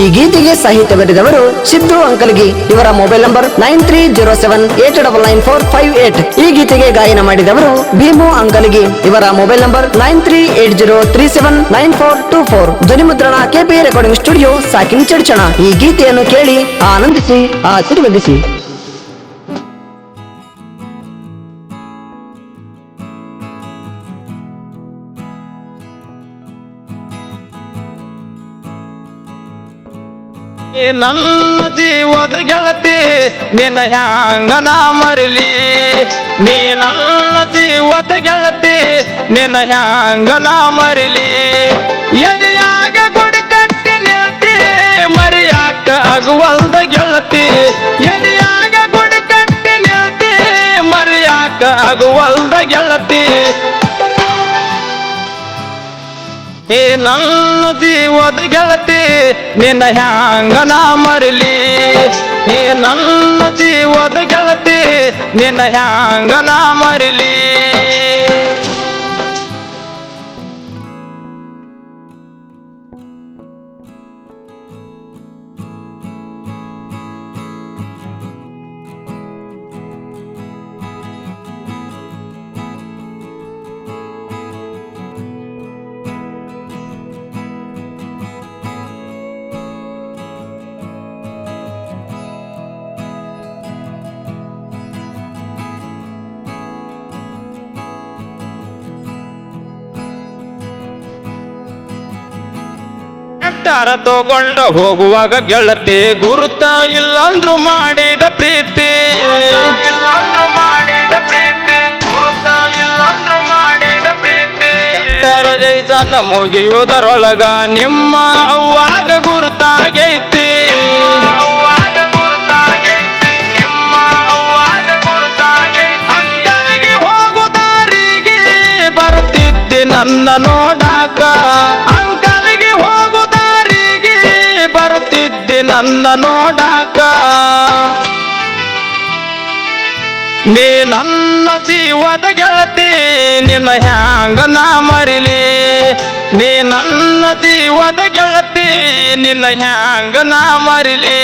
ಈ ಗೀತೆಗೆ ಸಾಹಿತ್ಯ ಬರೆದವರು ಸಿದ್ದು ಅಂಕಲ್ಗಿ ಇವರ mobile number nine three zero seven eight double nine four five eight. ಈ ಗೀತೆಗೆ ಗಾಯನ ಮಾಡಿದವರು ಭೀಮು ಅಂಕಲ್ಗಿ ಇವರ mobile number nine three eight zero three seven nine four two four. ಧ್ವನಿ ಮುದ್ರಣ ಕೆಪಿ ರೆಕಾರ್ಡಿಂಗ್ ಸ್ಟುಡಿಯೋ ಸಾಕಿನ್ ಚಡ್ಚಣ. ಈ ಗೀತೆಯನ್ನು ಕೇಳಿ ಆನಂದಿಸಿ, ಆಶೀರ್ವದಿಸಿ. ನನ್ನ ಜೀವದ ಗೆಳತಿ, ನಿನ್ನ ಹ್ಯಾಂಗ ನಾ ಮರಿಲಿ? ನೀ ನನ್ನ ಜೀವದ ಗೆಳತಿ, ನಿನ್ನ ಹ್ಯಾಂಗ ನಾ ಮರಿಲಿ? ಎದೆಯಾಗ ಗುಡಿ ಕಟ್ಟಿ ನಿಲ್ತಿ ಮರಿಯಾಕ ಆಗುವಲ್ದ ಗೆಳತಿ? ಎದೆಯಾಗ ಗುಡಿ ಕಟ್ಟಿ ನಿಲ್ತಿ ಮರಿಯಾಕ ಆಗುವಲ್ದ ಗೆಳತಿ? ಏ ನನ್ನ ಜೀವದ ಗೆಳತಿ ನಿನ್ನ ಹ್ಯಾಂಗನ ಮರಿಲಿ? ಏ ನನ್ನ ಜೀವದ ಗೆಳತಿ ನಿನ್ನ ಹ್ಯಾಂಗನ ಮರಿಲಿ? ಟಾರ ತಗೊಂಡ ಹೋಗುವಾಗ ಗೆಳತಿ ಗುರುತ ಇಲ್ಲಂದ್ರು ಮಾಡಿದ ಪ್ರೀತಿ. ಜೈತನ ಮುಗಿಯುವುದರೊಳಗ ನಿಮ್ಮ ಅವ್ವಾಗ ಗುರುತಾಗೈತಿ ನನ್ನ ನೋಡಾಕ. ನನ್ನ ನೋಡಾಕ. ನೀ ನನ್ನ ಜೀವದ ಗೆಳತಿ, ನಿನ್ನ ಹ್ಯಾಂಗ ನಾ ಮರಿಲಿ? ನೀ ನನ್ನ ಜೀವದ ಗೆಳತಿ, ನಿನ್ನ ಹ್ಯಾಂಗ ನಾ ಮರಿಲಿ?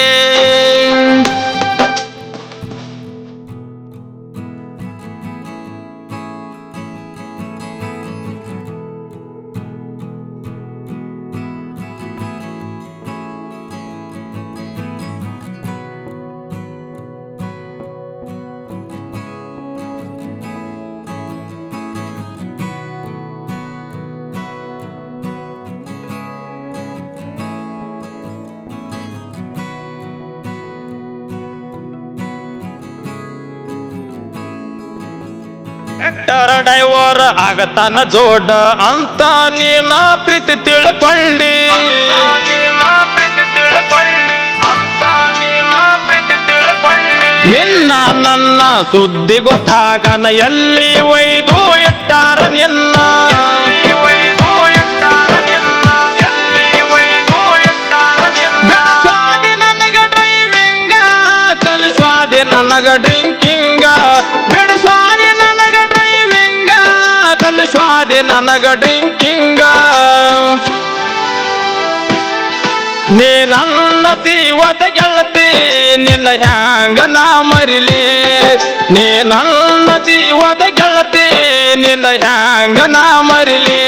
ಟ್ರ್ಯಾಕ್ಟರ್ ಡೈವರ್ ಆಗತಾನ ಜೋಡ ಅಂತ ನೀನ ಪ್ರೀತಿ ತಿಳ್ಕೊಳ್ಳಿ ನಿನ್ನ ನನ್ನ ಸುದ್ದಿ ಗೊತ್ತಾಗನ ಎಲ್ಲಿ ಒಯ್ದು ಎಟ್ಟಾರ ನಿನ್ನ. ನನಗ ಡ್ರಿಂಕಿಂಗ ಕಲಿಸ್ವಾದಿ ನನಗ ಡಿಂಕಿಂಗ ನೀ ನನ್ನ ತೀವತ ಗೆಳತಿ ನಿನ್ನ ಹ್ಯಾಂಗ ನಾ ಮರಿಲಿ. ನೀ ನನ್ನ ಜೀವದ ಗೆಳತಿ ನಿನ್ನ ಹ್ಯಾಂಗ ನಾ ಮರಿಲಿ.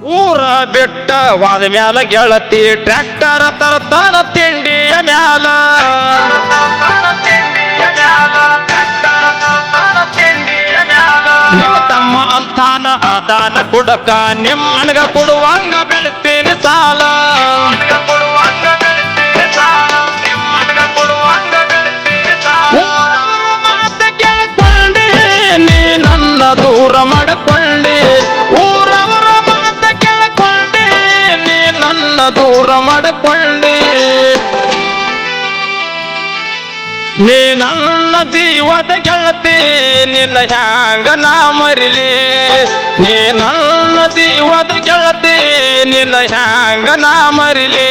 ಊರ ಬಿಟ್ಟ ವಾದ ಮ್ಯಾಲ ಗೆಳತಿ ಟ್ರ್ಯಾಕ್ಟರ್ ತರತನ ತಿಂಡಿಯ ಮ್ಯಾಲ. ತಮ್ಮ ಅಂತಾನ ಅದಾನ ಕುಡಕ ನಿಮ್ಮನಗ ಕೊಡುವಂಗ ಬೆಳಿತೀನಿ ಸಾಲ. ದೂರ ಮಾಡಿಕೊಂಡಿ. ನೀ ನನ್ನ ಜೀವದ ಗೆಳತಿ, ನಿನ್ನ ಹ್ಯಾಂಗ ನಾ ಮರಿಲಿ? ನೀ ನನ್ನ ಜೀವದ ಗೆಳತಿ, ನಿನ್ನ ಹ್ಯಾಂಗ ನಾ ಮರಿಲಿ?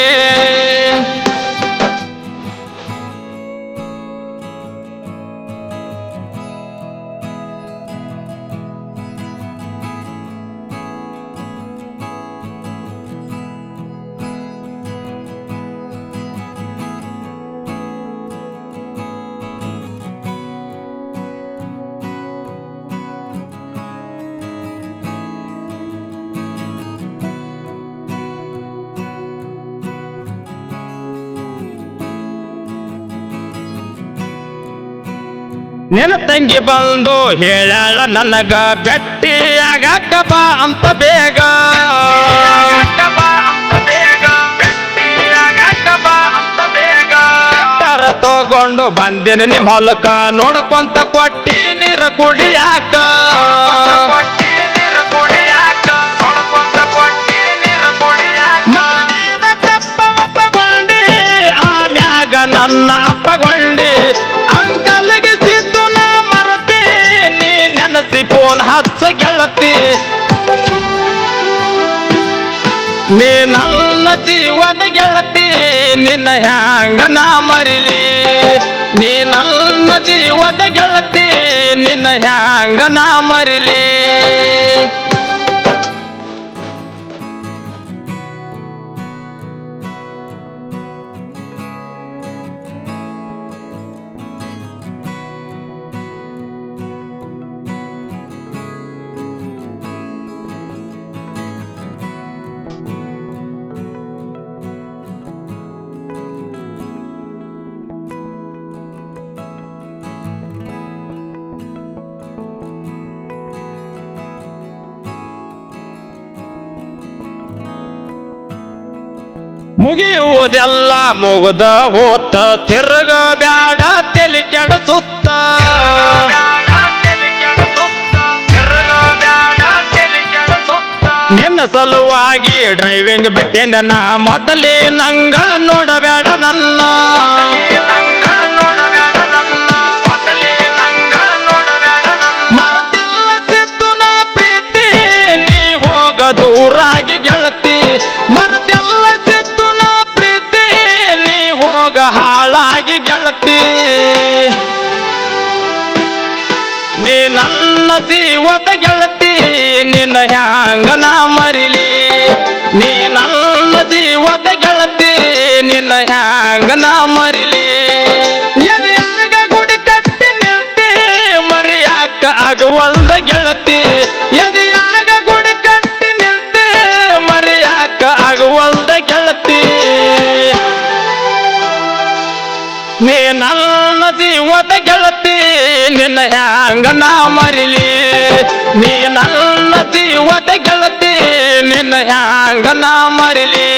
ನಿನ್ನ ತಂಗಿ ಬಂದು ಹೇಳ ನನಗ ಬಾ ಅಂತ ಬೇಗ. ತಗೊಂಡು ಬಂದಿನ ನಿಮ್ಮ ಹೊಲಕ ನೋಡ್ಕೊಂತ ಕೊಟ್ಟಿ ನೀರ ಕುಡಿಯಾಕ ನನ್ನ ಅಪ್ಪಗೊಂಡಿ ಹಚ್ಚ ಗೆಳತಿ ನೀ ನನ್ನ ಜೀವನ ಗೆಳತಿ, ನಿನ್ನ ಹ್ಯಾಂಗ ನಾ ಮರಿಲಿ? ನೀ ನನ್ನ ಜೀವನ ಗೆಳತಿ, ನಿನ್ನ ಹ್ಯಾಂಗ ನಾ ಮರಿಲಿ? ಮುಗಿಯುವುದೆಲ್ಲ ಮುಗ್ದ ಹೋತ. ತಿರುಗ ಬ್ಯಾಡ ತೆಲಿ ಕೆಡಸುತ್ತ. ನಿನ್ನ ಸಲುವಾಗಿ ಡ್ರೈವಿಂಗ್ ಬಿಟ್ಟೆ ನಾ. ಮೊದಲೇ ನಂಗ ನೋಡಬೇಡ ನನ್ನ. ಮರೆತಿಲ್ಲ ಸಿದ್ದು ಪ್ರೀತಿ. ನೀ ಹೋಗ ದೂರಾಗಿ ನನ್ನ ಜೀವದ ಗೆಳತಿ, ನಿನ್ನ ಹ್ಯಾಂಗ ನಾ ಮರಿಲಿ? ನೀ ನನ್ನ ಜೀವದ ಗೆಳತಿ, ನಿನ್ನ ಹ್ಯಾಂಗ ನಾ ಮರಿಲಿ? ಎದೆಯಾಗ ಗುಡಿ ಕಟ್ಟಿ ನಿಲ್ತಿ ಮರಿಯಾಕ ಆಗುವಲ್ದ ಗೆಳತಿ? ಎದೆಯಾಗ ಗುಡಿ ಕಟ್ಟಿ ನಿಲ್ತಿ ಮರಿಯಾಕ ಆಗುವಲ್ದ ಗೆಳತಿ? ನೀ ನನ್ನ ಜೀವದ ಗೆಳತಿ ನಿನ್ನ ಹ್ಯಾಂಗ ನಾ ಮರಿಲಿ? ನೀ ನನ್ನ ಜೀವದ ಗೆಳತಿ ನಿನ್ನ ಹ್ಯಾಂಗ ನಾ ಮರಿಲಿ?